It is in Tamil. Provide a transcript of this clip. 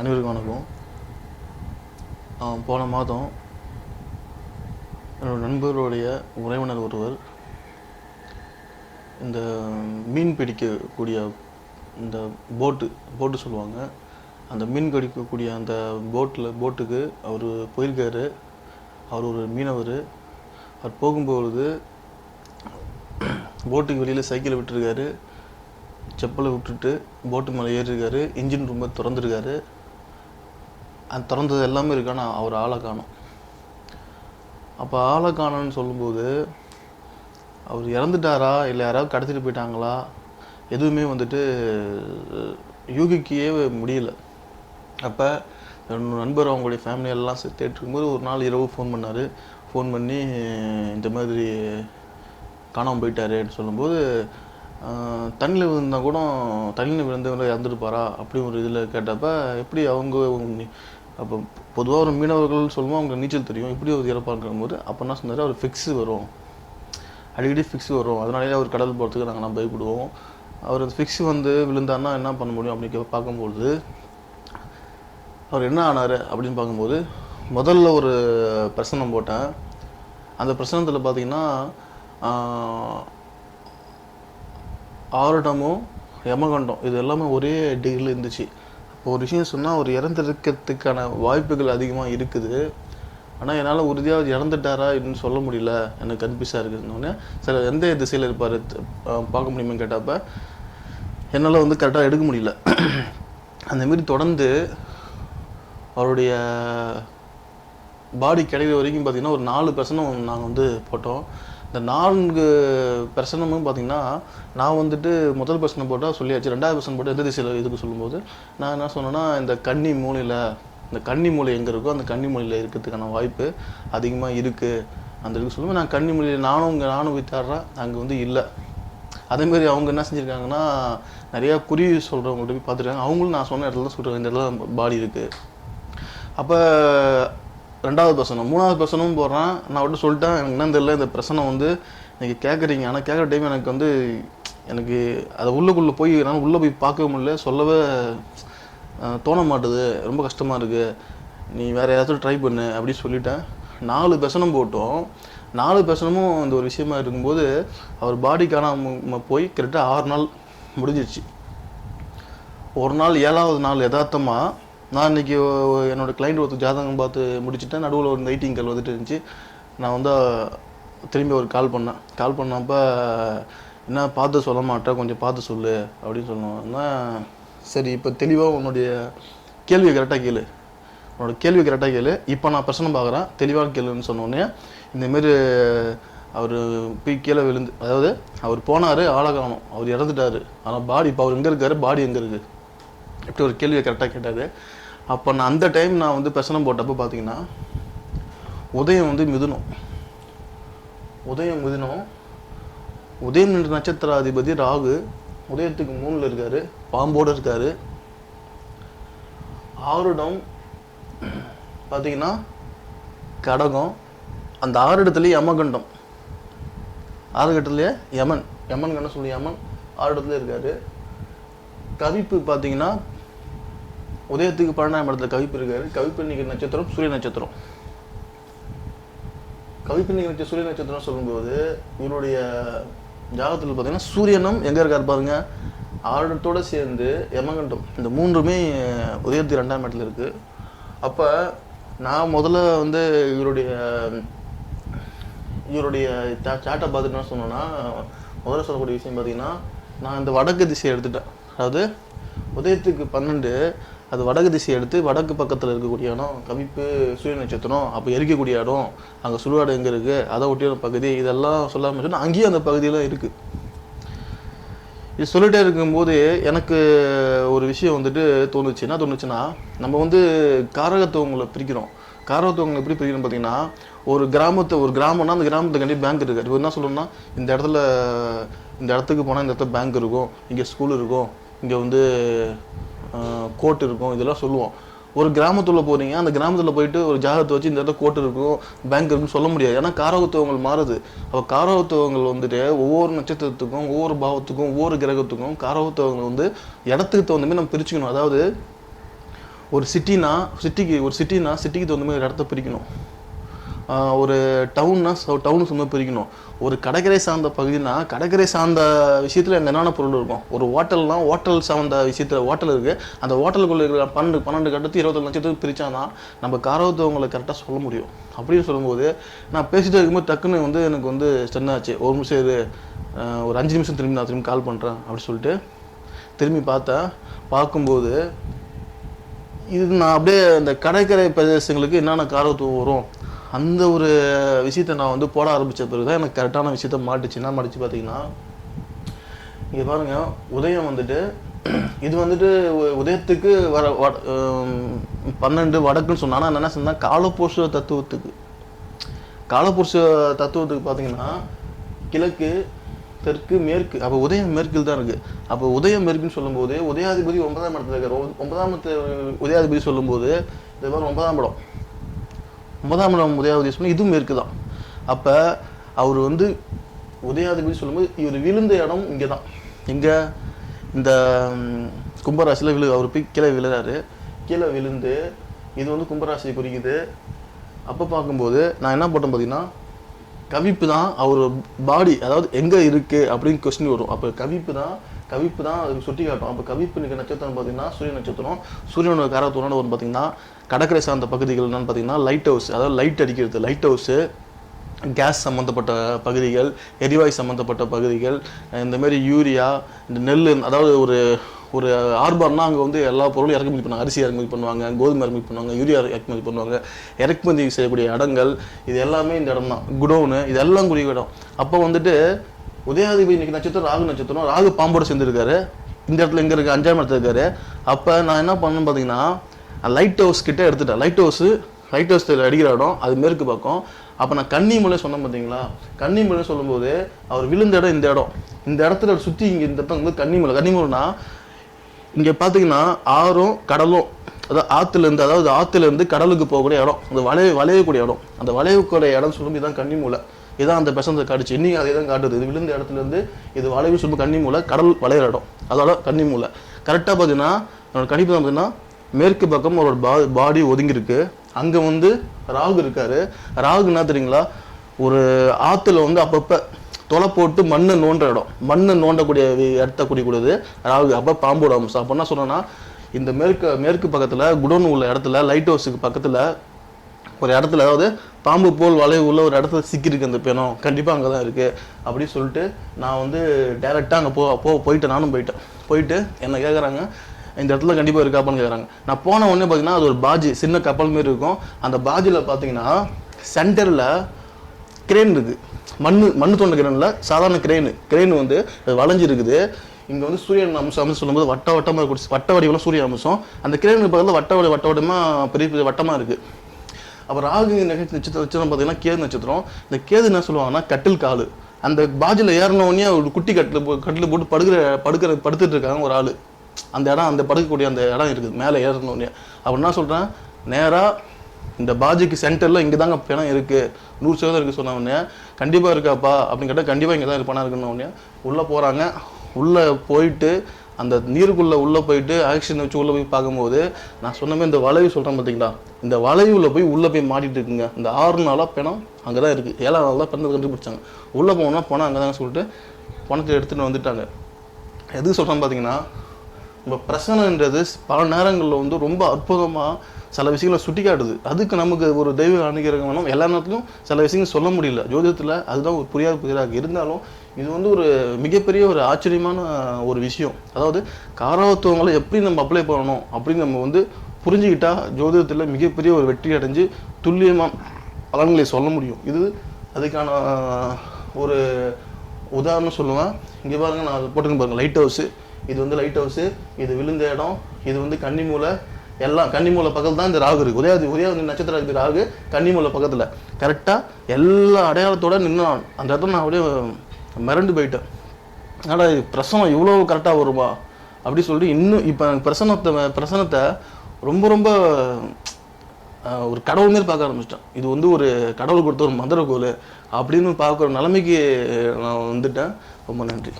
அனைவருக்கும் வணக்கம். போன மாதம் என்னோடய நண்பருடைய உறவினர் ஒருவர் இந்த மீன் பிடிக்கக்கூடிய இந்த போட்டு போட்டு சொல்லுவாங்க. அந்த மீன் பிடிக்கக்கூடிய அந்த போட்டில் போட்டுக்கு அவர் போயிருக்காரு. அவர் ஒரு மீனவர். அவர் போகும்பொழுது போட்டுக்கு வெளியில் சைக்கிளை விட்டுருக்காரு. செப்பலை விட்டுட்டு போட்டு மேலே ஏறிருக்காரு. இன்ஜின் ரொம்ப திறந்துருக்காரு. அது திறந்தது எல்லாமே இருக்கு. ஆனால் அவர் ஆளை காணும். அப்போ ஆளை காணோன்னு சொல்லும்போது அவர் இறந்துட்டாரா? இல்லை யாராவது கடத்திட்டு போயிட்டாங்களா? எதுவுமே வந்துட்டு அஹ், யூகிக்கவே முடியல. அப்போ என்னோட நண்பர் அவங்களுடைய ஃபேமிலியெல்லாம் எல்லாம் இருக்கும்போது ஒரு நாள் இரவு ஃபோன் பண்ணார். ஃபோன் பண்ணி இந்த மாதிரி காணாமல் போயிட்டாருன்னு சொல்லும்போது தண்ணியில் விழுந்தால் கூட தண்ணியில் விழுந்தவங்க இறந்துருப்பாரா? அப்படி ஒரு இதில் கேட்டப்ப எப்படி அவங்க அப்போ பொதுவாக ஒரு மீனவர்கள் சொல்லுவோம் அவங்க நீச்சல் தெரியும் இப்படி ஒரு இறப்பாங்கிற போது அப்போ என்ன சொன்னார்? அவர் ஃபிக்ஸ் வரும். அடிக்கடி ஃபிக்ஸ் வரும். அதனாலேயே அவர் கடல் போகிறதுக்கு நாங்கள்லாம் பயப்படுவோம். அவர் அந்த ஃபிக்ஸ் வந்து விழுந்தாருன்னா என்ன பண்ண முடியும் அப்படின்னு பார்க்கும்பொழுது அவர் என்ன ஆனார் அப்படின்னு பார்க்கும்போது முதல்ல ஒரு பிரசனம் போட்டேன். அந்த பிரசனத்தில் பார்த்தீங்கன்னா ஆஹ், யமகண்டம் இது எல்லாமே ஒரே டிகிரியில் இருந்துச்சு. ஒரு விஷயம் சொன்னால் அவர் இறந்துருக்கிறதுக்கான வாய்ப்புகள் அதிகமாக இருக்குது. ஆனால் என்னால் உறுதியாக அவர் இறந்துட்டாரா அப்படின்னு சொல்ல முடியல. எனக்கு கன்ஃபியூஸாக இருக்குதுன்னொடனே சரி எந்த திசையில் இருப்பார்? பார்க்க முடியுமான்னு கேட்டப்ப என்னால் வந்து கரெக்டாக எடுக்க முடியல. அந்தமாரி தொடர்ந்து அவருடைய பாடி கிடைக்கிற வரைக்கும் பார்த்தீங்கன்னா ஒரு நாலு பர்சனும் நாங்கள் வந்து போட்டோம். இந்த நான்கு பிரசனமும் பார்த்தீங்கன்னா நான் வந்துட்டு முதல் பிரச்சனை போட்டால் சொல்லியாச்சு. ரெண்டாவது பிரச்சனை போட்டு எந்த திசையில் இதுக்கு சொல்லும்போது நான் என்ன சொன்னேன்னா இந்த கன்னி மூலையில் இந்த கன்னி மூலை எங்கே இருக்கோ அந்த கன்னி மூலையில் இருக்கிறதுக்கான வாய்ப்பு அதிகமாக இருக்குது அந்த இதுக்கு சொல்லும்போது நான் கன்னி மூலையில் நானும் இங்கே நானும் வித்தாடுறேன் அங்கே வந்து இல்லை. அதேமாரி அவங்க என்ன செஞ்சுருக்காங்கன்னா நிறையா குறி சொல்கிறவங்கள்ட்ட போய் பார்த்துருக்காங்க. அவங்களும் நான் சொன்ன இடத்துல தான் சொல்கிறாங்க இந்த இடத்துல பாடி இருக்குது அப்போ ரெண்டாவது பிரசனம். மூணாவது பிரசனமும் போடுறேன். நான் விட்டு சொல்லிட்டேன் எனக்கு என்னன்னு தெரியல இந்த பிரசனம் வந்து நீங்கள் கேட்குறீங்க ஆனால் கேட்குற டைம் எனக்கு வந்து எனக்கு அதை உள்ளுக்குள்ளே போய் என்னால் உள்ளே போய் பார்க்கவே முடியல சொல்லவே தோண மாட்டுது. ரொம்ப கஷ்டமாக இருக்குது நீ வேறு ஏதாச்சும் ட்ரை பண்ணு அப்படின்னு சொல்லிட்டேன். நாலு பிரசனம் போட்டோம். நாலு பிரசனமும் இந்த ஒரு விஷயமா இருக்கும்போது அவர் பாடி காணாமல் போய் கரெக்டாக ஆறு நாள் முடிஞ்சிருச்சு. ஒரு நாள் ஏழாவது நாள் யதார்த்தமாக நான் இன்னைக்கு என்னோடய கிளைண்ட் ஒருத்தர் ஜாதகம் பார்த்து முடிச்சுட்டேன். நடுவில் ஒரு வெயிட்டிங் கால் வந்துட்டு இருந்துச்சு. நான் வந்து திரும்பி ஒரு கால் பண்ணேன். கால் பண்ணப்போ என்ன பார்த்து சொல்ல மாட்டேன். கொஞ்சம் பார்த்து சொல்லு அப்படின்னு சொன்னோன்னா சரி இப்போ தெளிவாக உன்னுடைய கேள்வியை கரெக்டாக கேளு. உன்னோட கேள்வி கரெக்டாக கேளு. இப்போ நான் பிரச்சனை பார்க்குறேன். தெளிவாக கேளுன்னு சொன்னோடனே இந்தமாரி அவர் போய் கீழே விழுந்து அதாவது அவர் போனார் ஆளை அவர் இறந்துட்டாரு. ஆனால் பாடி இப்போ அவர் எங்கே இருக்காரு? பாடி எங்கே இருக்குது இப்படி ஒரு கேள்வியை கரெக்டாக கேட்டார். அப்போ நான் அந்த டைம் நான் வந்து பிரசனம் போட்டப்போ பார்த்தீங்கன்னா உதயம் வந்து மிதுனம். உதயம் மிதுனம். உதயம் என்ற நட்சத்திராதிபதி ராகு உதயத்துக்கு மூணில் இருக்காரு பாம்போடு இருக்காரு. ஆறுடம் பார்த்தீங்கன்னா கடகம். அந்த ஆறு யமகண்டம். ஆறு யமன். யமன் கண்ண சொல்லி யமன்? ஆறு இடத்துல இருக்காரு. கவிப்பு பார்த்தீங்கன்னா உதயத்துக்கு பன்னெண்டாம் இடத்துல கவிப்பு இருக்காரு கவிப்பு நட்சத்திரம் சூரிய நட்சத்திரம். கவிப்பு இன்னைக்கு சூரிய நட்சத்திரம் சொல்லும்போது இவருடைய ஜாகத்தில் பார்த்தீங்கன்னா சூரியனும் எங்கே இருக்கார் பாருங்க? ஆடத்தோடு சேர்ந்து யமகண்டம். இந்த மூன்றுமே உதயத்துக்கு ரெண்டாம் இடத்துல இருக்குது அப்போ நான் முதல்ல வந்து இவருடைய இவருடைய சாட்டை பார்த்துட்டு என்ன சொன்னேன்னா முதல்ல சொல்லக்கூடிய விஷயம் பார்த்தீங்கன்னா நான் இந்த வடக்கு திசையை எடுத்துட்டேன். அதாவது உதயத்துக்கு பன்னெண்டு அது வடக்கு திசையை எடுத்து வடக்கு பக்கத்தில் இருக்கக்கூடிய இடம் கவிப்பு சூரிய நட்சத்திரம் அப்போ எரிக்கக்கூடிய இடம் அங்கே சுடுகாடு எங்கே இருக்குது அதை ஒட்டியான பகுதி இதெல்லாம் சொல்லாமல் சொன்னால் அங்கேயும் அந்த பகுதியெல்லாம் இருக்குது இது சொல்லிகிட்டே இருக்கும்போது எனக்கு ஒரு விஷயம் வந்துட்டு தோணுச்சு. என்ன தோணுச்சுன்னா நம்ம வந்து காரகத்துவங்களை பிரிக்கிறோம். காரகத்துவங்களை எப்படி பிரிக்கிறோம் பார்த்தீங்கன்னா ஒரு கிராமத்தை ஒரு கிராமம்னா அந்த கிராமத்துக்கு கண்டிப்பாக பேங்க் இருக்குது இப்போ என்ன சொல்லணும்னா இந்த இடத்துல இந்த இடத்துக்கு போனால் இந்த இடத்துல பேங்க் இருக்கும் இங்கே ஸ்கூல் இருக்கும் இங்கே வந்து கோட் இருக்கும் இதெல்லாம் சொல்லுவோம். ஒரு கிராமத்துள்ள போறீங்க அந்த கிராமத்துல போயிட்டு ஒரு ஜாகத்தை வச்சு இந்த இடத்துல கோர்ட் இருக்கும் பேங்க் இருக்குன்னு சொல்ல முடியாது. ஏன்னா காரகத்துவங்கள் மாறுது. அப்போ காரகத்துவங்கள் வந்துட்டு ஒவ்வொரு நட்சத்திரத்துக்கும் ஒவ்வொரு பாவத்துக்கும் ஒவ்வொரு கிரகத்துக்கும் காரகத்துவங்கள் வந்து இடத்துக்கு தகுந்த மாதிரி நம்ம பிரிச்சுக்கணும். அதாவது ஒரு சிட்டினா சிட்டிக்கு ஒரு சிட்டினா சிட்டிக்கு தகுந்த மாதிரி இடத்த பிரிக்கணும். ஒரு டவுன்னா டவுனுக்கு சும்மா பிரிக்கணும். ஒரு கடற்கரை சார்ந்த பகுதினா கடற்கரை சார்ந்த விஷயத்தில் என்னென்ன பொருள் இருக்கும்? ஒரு ஹோட்டல்னால் ஹோட்டல் சார்ந்த விஷயத்தில் ஹோட்டல் இருக்குது அந்த ஹோட்டலுக்குள்ள இருக்கிற பன்னெண்டு பன்னெண்டு கட்டத்து இருபத்தொரு லட்சத்துக்கு பிரிச்சானா நம்ம காரவத்தவங்களை கரெக்டாக சொல்ல முடியும். அப்படின்னு சொல்லும்போது நான் பேசிட்டு இருக்கும்போது டக்குன்னு வந்து எனக்கு வந்து ஸ்டன் ஆச்சு. ஒரு நிமிஷம் இது ஒரு அஞ்சு நிமிஷம் திரும்பி நான் திரும்பி கால் பண்ணுறேன் அப்படின்னு சொல்லிட்டு திரும்பி பார்த்தேன் பார்க்கும்போது இது நான் அப்படியே இந்த கடற்கரை பிரதேசங்களுக்கு என்னென்ன காரத்துவம் வரும்? அந்த ஒரு விஷயத்த நான் வந்து போட ஆரம்பித்த பிறகு தான் எனக்கு கரெக்டான விஷயத்த மாட்டுச்சு. என்ன மாட்டுச்சு பார்த்தீங்கன்னா இங்கே பாருங்க உதயம் வந்துட்டு இது வந்துட்டு உ- உதயத்துக்கு வர வட- பன்னெண்டு வடக்குன்னு சொன்னால் நான் என்ன சொன்னால் காலபுருஷ தத்துவத்துக்கு. காலபுருஷ தத்துவத்துக்கு பார்த்தீங்கன்னா கிழக்கு தெற்கு மேற்கு அப்போ உதயம் மேற்கில் தான் இருக்குது அப்போ உதயம் மேற்குன்னு சொல்லும்போது உதயாதிபதி ஒன்பதாம் இடத்துல இருக்கிற ஒன்பதாம் இடத்துல உதயாதிபதி சொல்லும்போது இது மாதிரி ஒன்பதாம் படம் ஒன்பதாம் இடம் உதயாதிபதி இதுவும் இருக்குதான் அப்போ அவர் வந்து உதயாதிபதி சொல்லும்போது இவர் விழுந்த இடம் இங்கே தான் இங்கே இந்த கும்பராசியில் விழு அவர் போய் கீழே விழுறாரு. கீழே விழுந்து இது வந்து கும்பராசியை குறிக்குது. அப்போ பார்க்கும்போது நான் என்ன போட்டேன் பார்த்தீங்கன்னா கவிப்பு தான் அவர் பாடி அதாவது எங்கே இருக்குது அப்படின்னு கொஸ்டின் வரும். அப்போ கவிப்பு தான் கவிப்பு தான் அதுக்கு சுட்டி காட்டும். அப்போ கவிப்பு நிற்க நட்சத்திரம் பார்த்தீங்கன்னா சூரிய நட்சத்திரம். சூரியனோட காரத்தோட வரும் பார்த்தீங்கன்னா கடற்கரை சார்ந்த பகுதிகள் என்னென்னு பார்த்தீங்கன்னா லைட் ஹவுஸ் அதாவது லைட் அடிக்கிறது லைட் ஹவுஸு கேஸ் சம்மந்தப்பட்ட பகுதிகள் எரிவாயு சம்மந்தப்பட்ட பகுதிகள் இந்தமாரி யூரியா இந்த நெல் அதாவது ஒரு ஒரு ஆர்பார்னா அங்கே வந்து எல்லா பொருளும் இறக்குமதி பண்ணுவாங்க. அரிசி இறக்குமதி பண்ணுவாங்க கோதுமை இறக்குமதி பண்ணுவாங்க யூரியா இறக்குமதி பண்ணுவாங்க. இறக்குமதி செய்யக்கூடிய இடங்கள் இது எல்லாமே இந்த இடம் தான். குடோனு இதெல்லாம் கூடிய இடம். அப்போ வந்துட்டு உதயாதிபதி இன்னைக்கு நட்சத்திரம் ராகு நட்சத்திரம் ராகு பாம்போடு சேர்ந்துருக்காரு. இந்த இடத்துல எங்கே இருக்கு அஞ்சாம் இடத்துல இருக்காரு. அப்போ நான் என்ன பண்ணேன்னு பார்த்தீங்கன்னா லைட் ஹவுஸ் கிட்டே எடுத்துட்டேன். லைட் ஹவுஸு லைட் ஹவுஸ் அடிக்கிற இடம் அது மேற்கு பக்கம். அப்போ நான் கன்னிமலை சொன்னேன் பார்த்தீங்களா கன்னிமலை சொல்லும்போது அவர் விழுந்த இடம் இந்த இடம். இந்த இடத்துல சுற்றி இங்கே இந்த இடத்துல வந்து கன்னிமலை கன்னிமலைனா இங்கே பார்த்தீங்கன்னா ஆறும் கடலும் அதாவது ஆற்றுலேருந்து அதாவது ஆற்றுலேருந்து கடலுக்கு போகக்கூடிய இடம். அந்த வளைய வளையக்கூடிய இடம். அந்த வளையக்கூடிய இடம் சொல்லும்போது இதான் கன்னிமூலை இதான் அந்த பெசந்த காட்டுச்சு. இன்னைக்கு அதே தான் காட்டுது. இது விழுந்த இடத்துல இருந்து இது வளைவு சொல்லும்போது கன்னிமூலை கடல் வளையிற இடம். அதோட கன்னிமூலை கரெக்டாக பார்த்தீங்கன்னா என்னோட கணிப்பு தான் பார்த்தீங்கன்னா மேற்கு பக்கம் அவரோட பா பாடி ஒதுங்கியிருக்கு. அங்கே வந்து ராகு இருக்காரு. ராகுன்னா என்ன தெரியுங்களா? ஒரு ஆற்றுல வந்து அப்பப்போ தொலை போட்டு மண்ணை நோண்ட இடம். மண்ணை நோண்டக்கூடிய இடத்த குறிக்கூடியது ராகு அப்போ பாம்போட அம்சம் அப்போ என்ன சொன்னோன்னா இந்த மேற்கு மேற்கு பக்கத்தில் குடோன் உள்ள இடத்துல லைட் ஹவுஸுக்கு பக்கத்தில் ஒரு இடத்துல அதாவது பாம்பு போல் வளைவு உள்ள ஒரு இடத்துல சிக்கியிருக்கு அந்த பேனம். கண்டிப்பாக அங்கே தான் இருக்குது அப்படின்னு சொல்லிட்டு நான் வந்து டேரெக்டாக அங்கே போ போ போயிட்டேன். நானும் போயிட்டேன். போயிட்டு என்னை கேட்குறாங்க இந்த இடத்துல கண்டிப்பாக இருக்காப்பான்னு கேட்குறாங்க நான் போன உடனே பார்த்தீங்கன்னா அது ஒரு பாஜி சின்ன கப்பல் மாரி இருக்கும். அந்த பாஜியில் பார்த்தீங்கன்னா சென்டரில் கிரேன் இருக்குது மண் மண் தோண்ட கிரேனில் சாதாரண கிரேனு கிரேன் வந்து வளைஞ்சிருக்குது. இங்கே வந்து சூரியன் அம்சம் அப்படின்னு சொல்லும்போது வட்ட வட்டமாக இருக்கும் வட்ட வடிவெல்லாம் சூரிய அம்சம். அந்த கிரேனுக்கு பக்கத்தில் வட்ட வடி வட்ட வட்டமாக பெரிய பெரிய வட்டமாக இருக்குது அப்போ ராகு நட்சத்திரம் நட்சத்திரம் பார்த்தீங்கன்னா கேது நட்சத்திரம். இந்த கேது என்ன சொல்லுவாங்கன்னா கட்டில் காலு. அந்த பாஜில் ஏறின உடனே ஒரு குட்டி கட்டில் கட்டில் போட்டு படுக்கிற படுக்கிற படுத்துட்டு இருக்காங்க ஒரு ஆள். அந்த இடம் அந்த படுக்கக்கூடிய அந்த இடம் இருக்குது. மேலே ஏறின உடனே. அப்போ என்ன சொல்கிறேன் நேராக இந்த பாஜிக்கு சென்டரில் இங்கே தாங்க பணம் இருக்குது நூறு சதவீதம் இருக்குது சொன்ன உடனே கண்டிப்பாக இருக்காப்பா. அப்படின்னு கேட்டால் கண்டிப்பாக இங்கே தான் பணம் இருக்குன்னு உள்ளே போகிறாங்க உள்ளே போயிட்டு அந்த நீருக்குள்ளே உள்ளே போயிட்டு ஆக்சிஜன் வச்சு உள்ளே போய் பார்க்கும்போது நான் சொன்னமே இந்த வளைவு சொல்கிறேன் பார்த்தீங்களா இந்த வளைவுல போய் உள்ளே போய் மாட்டிட்டு இருக்குங்க. இந்த ஆறு நாளாக பிணம் அங்கே தான் இருக்குது ஏழாம் நாள் தான் பிறந்தது கண்டுபிடிச்சாங்க. உள்ளே போனோம்னா பணம் அங்கே தான் சொல்லிட்டு பணத்தை எடுத்துகிட்டு வந்துட்டாங்க. எதுக்கு சொல்கிறேன் பார்த்தீங்கன்னா நம்ம பிரசனன்றது பல நேரங்களில் வந்து ரொம்ப அற்புதமாக சில விஷயங்களை சுட்டி காட்டுது அதுக்கு நமக்கு ஒரு தெய்வ அனுகிரகம் வேணும். எல்லா நேரத்துலையும் சில விஷயங்கள் சொல்ல முடியல. ஜோதிடத்தில் அதுதான் ஒரு புரியாத புதிராக இருந்தாலும் இது வந்து ஒரு மிகப்பெரிய ஒரு ஆச்சரியமான ஒரு விஷயம். அதாவது காரவத்துவங்களை எப்படி நம்ம அப்ளை பண்ணணும் அப்படின்னு நம்ம வந்து புரிஞ்சுக்கிட்டா ஜோதிடத்தில் மிகப்பெரிய ஒரு வெற்றி அடைஞ்சு துல்லியமாக பலன்களை சொல்ல முடியும். இது அதுக்கான ஒரு உதாரணம் சொல்லுவேன். இங்கே பாருங்கள் நான் அது பாருங்கள் லைட் ஹவுஸு இது வந்து லைட் ஹவுஸு இது விழுந்த இடம் இது வந்து கன்னிமூலை எல்லாம் கன்னிமூலை பக்கத்தில் தான் இந்த ராகு இருக்குது உதயாதி உதயாதி நட்சத்திரம் இருக்குது ராகு கன்னிமூலை பக்கத்தில். கரெக்டாக எல்லா அடையாளத்தோடு நின்று அந்த இடத்துல நான் அப்படியே மிரண்டு போயிட்டேன். ஆனால் இது பிரசனம் இவ்வளோ கரெக்டாக வருமா? அப்படி சொல்லிட்டு இன்னும் இப்போ பிரசனத்தை பிரசனத்தை ரொம்ப ரொம்ப ஒரு கடவுள் மாரி பார்க்க ஆரம்பிச்சிட்டேன். இது வந்து ஒரு கடவுள் கொடுத்த ஒரு மந்திர கோல் அப்படின்னு பார்க்குற நிலைமைக்கு நான் வந்துட்டேன். ரொம்ப நன்றி.